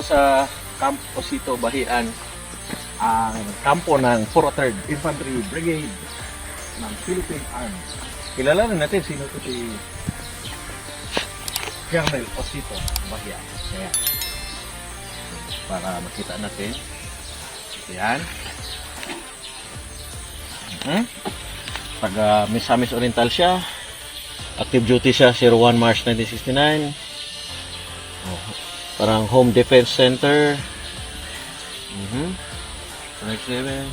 sa Camp Osito Bahian ang kampo ng 403rd Infantry Brigade ng Philippine Army. Kilala na natin sino to si Colonel Osito Bahian. Ayan. Para makita natin. Ayan. Hmm? Taga Misamis Oriental siya. Active duty siya 01 March 1969. Oh, parang Home Defense Center. Mhm. Next level.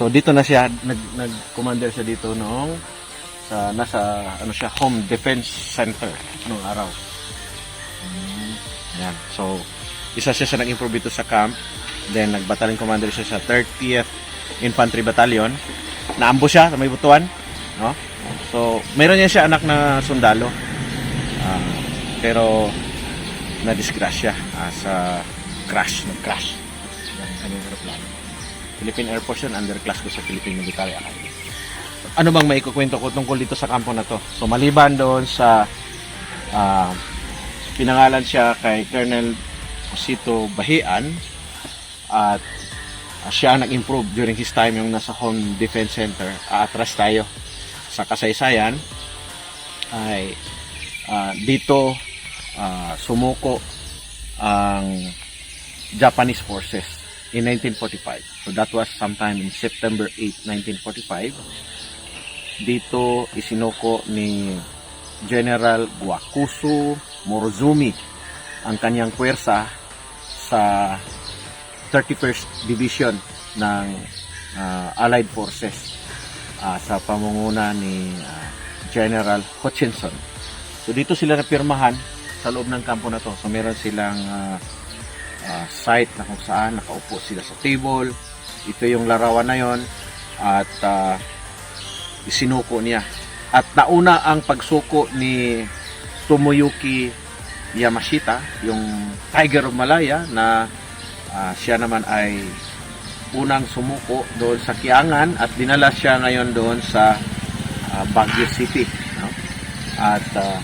So dito na siya nag nag-commander siya dito noong sa nasa ano siya Home Defense Center noong araw. Mm, yan. So isa siya sa nag-improve dito sa camp. Then nag-battalion commander siya sa 30th Infantry Battalion. Naambo siya sa may butuan, no? So mayroon niya siya anak na sundalo. Ah, pero na disgrasya ah, sa crash, nag-crash ng kanyang aeroplano. Philippine Air Force yun, underclass ko sa Philippine Military Academy. Ano bang maikukwento ko tungkol dito sa kampo na to? So maliban doon sa ah, pinangalan siya kay Colonel Osito Bahian at ah, siya nag-improve during his time yung nasa Home Defense Center. Aatras tayo sa kasaysayan ay ah, dito ah, sumuko ang Japanese forces in 1945. So that was sometime in September 8, 1945. Dito isinuko ni General Guakusu Morozumi ang kanyang puwersa sa 31st Division ng ah, Allied Forces ah, sa pamunguna ni ah, General Hutchinson. So dito sila napirmahan sa loob ng kampo na to. So meron silang ah, ah, site na kung saan nakaupo sila sa table. Ito yung larawan na yon at ah, isinuko niya. At nauna ang pagsuko ni Tomoyuki Yamashita, yung Tiger of Malaya na ah, siya naman ay unang sumuko doon sa Kiangan at dinala siya ngayon doon sa ah, Baguio City. At ah,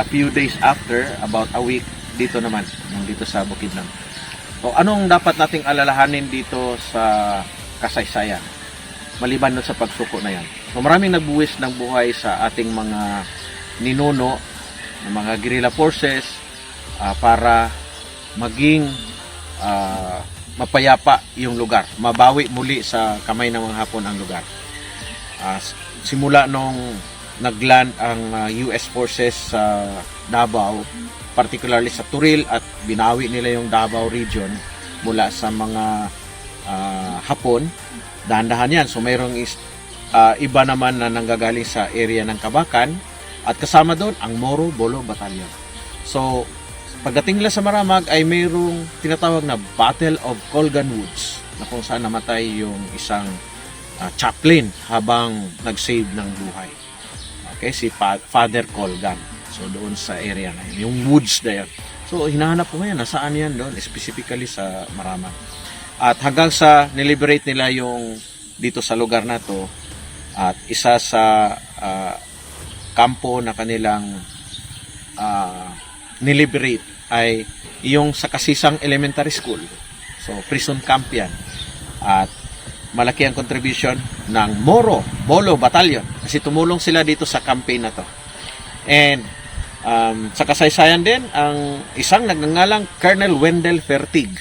a few days after, about a week, dito naman, dito sa Bukidnon. So, anong dapat nating alalahanin dito sa kasaysayan? Maliban doon sa pagsuko na yan. So, maraming nagbuwis ng buhay sa ating mga ninuno, ng mga guerrilla forces, ah, para maging ah, mapayapa yung lugar. Mabawi muli sa kamay ng mga Hapon ang lugar. S- simula nung nagland ang ah, US forces sa Davao, particularly sa Turil at binawi nila yung Davao region mula sa mga ah, Hapon. Dahan-dahan yan. So mayroong is, ah, iba naman na nanggagaling sa area ng Kabakan at kasama doon ang Moro Bolo Battalion. So pagdating nila sa Maramag ay mayroong tinatawag na Battle of Colgan Woods na kung saan namatay yung isang ah, chaplain habang nag-save ng buhay. Okay, si Pa- Father Colgan. So doon sa area na yun, yung woods na yun. So hinahanap ko ngayon, nasaan yan doon, specifically sa Maramag. At hanggang sa niliberate nila yung dito sa lugar na to at isa sa ah, kampo na kanilang ah, niliberate ay yung sa Kasisang Elementary School. So, prison camp yan. At malaki ang contribution ng Moro, Bolo Battalion. Kasi tumulong sila dito sa campaign na to. And um, sa kasaysayan din, ang isang nagngangalang Colonel Wendell Fertig,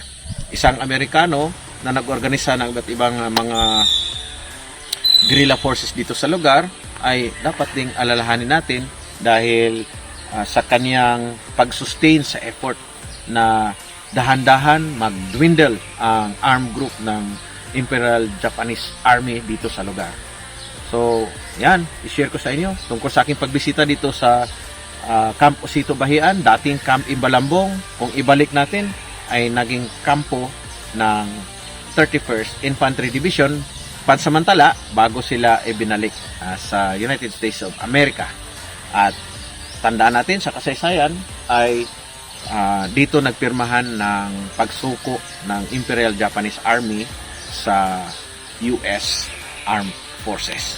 isang Amerikano na nag-organisa ng iba't ibang uh, mga guerrilla forces dito sa lugar ay dapat ding alalahanin natin dahil ah, sa kanyang pag-sustain sa effort na dahan-dahan mag-dwindle ang armed group ng Imperial Japanese Army dito sa lugar. So, yan, i-share ko sa inyo tungkol sa aking pagbisita dito sa ah, Camp Osito Bahian, dating Camp Imbalambong. Kung ibalik natin, ay naging kampo ng 31st Infantry Division pansamantala bago sila ibinalik ah, sa United States of America. At tandaan natin sa kasaysayan ay ah, dito nagpirmahan ng pagsuko ng Imperial Japanese Army sa US Armed Forces.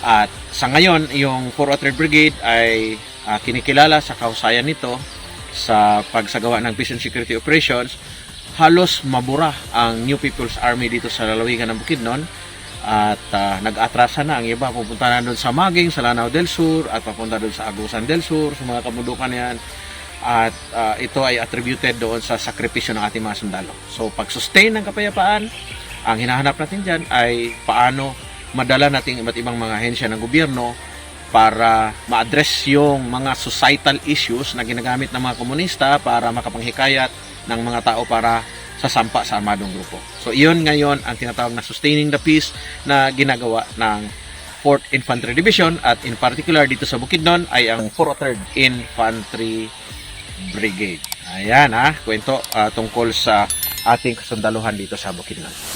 At sa ngayon, yung 403 Brigade ay ah, kinikilala sa kahusayan nito sa pagsagawa ng and security operations, halos mabura ang New People's Army dito sa lalawigan ng Bukidnon at ah, nag-atrasa na ang iba pupunta na doon sa Maging, sa Lanao del Sur at papunta doon sa Agusan del Sur, sa mga kamundukan yan at ah, ito ay attributed doon sa sakripisyo ng ating mga sundalo. So pag-sustain ng kapayapaan, ang hinahanap natin dyan ay paano madala natin iba't ibang mga ahensya ng gobyerno para ma-address yung mga societal issues na ginagamit ng mga komunista para makapanghikayat ng mga tao para sasampa sa armadong grupo. So iyon ngayon ang tinatawag na sustaining the peace na ginagawa ng 4th Infantry Division at in particular dito sa Bukidnon ay ang 403rd Infantry Brigade. Ayan ha, kwento ah, tungkol sa ating kasundaluhan dito sa Bukidnon.